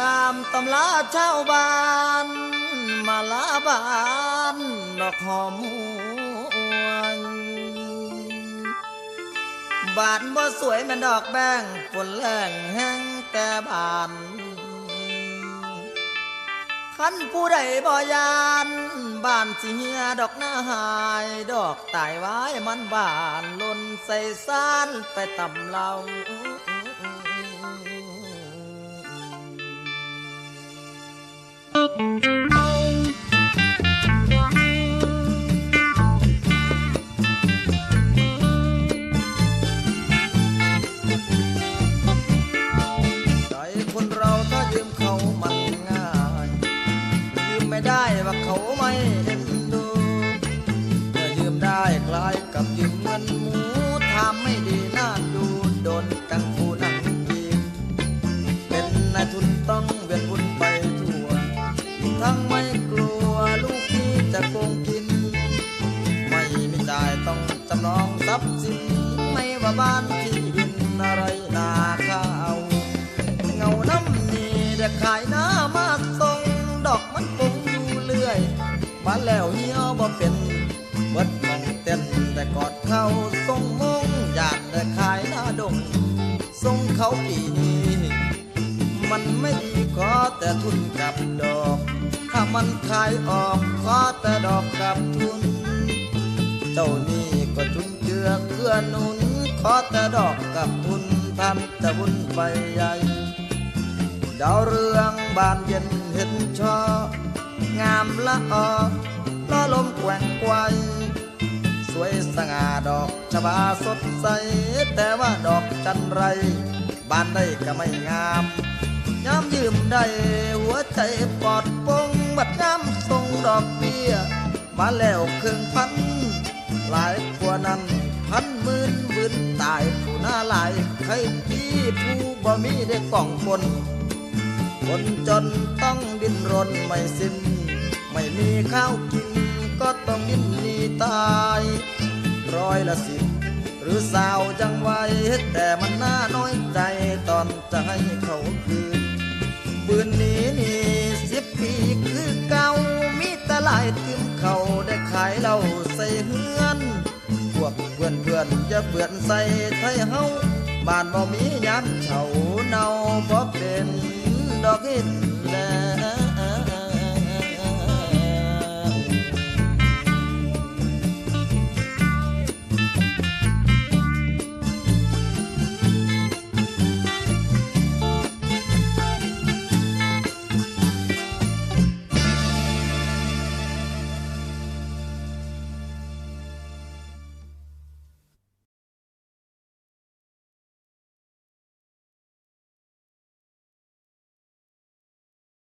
ตามตำลาชาบ้าน มาลาบานดอกหอมหวนบานบ่สวยมันดอกแบงฝนแรงแห้งแต่บานขันผู้ใดบ่ยานบ้านสิเฮียดอกหน้าหายดอกตายไว้มันบานล่นใส่ซานไปตำเรา ใจ จำนองทรัพย์สินไม่ว่าบ้านที่ดินอะไรนาข้าวเงาน้ำนี่เด็กขายหน้ามาส่งดอกมันคงอยู่เรื่อยมาแล้วเหี่ยวบ่เป็นเบิดมองเต้นแต่กอดเขาทรงมงยานเด็กขายหน้าดงทรงเขาปีนี้มันไม่ดีขอแต่ทุนกับดอก ถ้ามันขายออกขอแต่ดอกกับทุน จ้านี่ก็จุนเจือเกื้อหนุน ขอแต่ดอกกับทุนทำจะบุญไปใหญ่ ดาวเรืองบานเย็นเห็นชองามละออล้อลมแกว่งไกวสวยสง่าดอกชบาสดใส แต่ว่าดอกจันไร บานได้ก็ไม่งามย้ำยืมได้หัวใจปลอดปงบัดย้ำทรงดอกเบี้ย มาแล้วครึ่งพัน หลายกว่านั้น พันหมื่นหมื่นตายผู้หน้าหลายใครที่ผู้บ่มีได้กล่องคนคนจนต้องดิ้นรนไม่สิ้น ไม่มีข้าวกินก็ต้องดิ้นหนีตายร้อยละสิบหรือสาวจังไว้แต่มันน่าน้อยใจตอนจะให้เขาคืนปืนนี้นี่สิบปีคือเก่ามีแต่ลายติมเขาได้ขายเหล้า อนเพื่อนจะเปื่อนใส่ไทยเฮาบ้านบ่มียามเฉาเนาบ่เป็นดอกอิน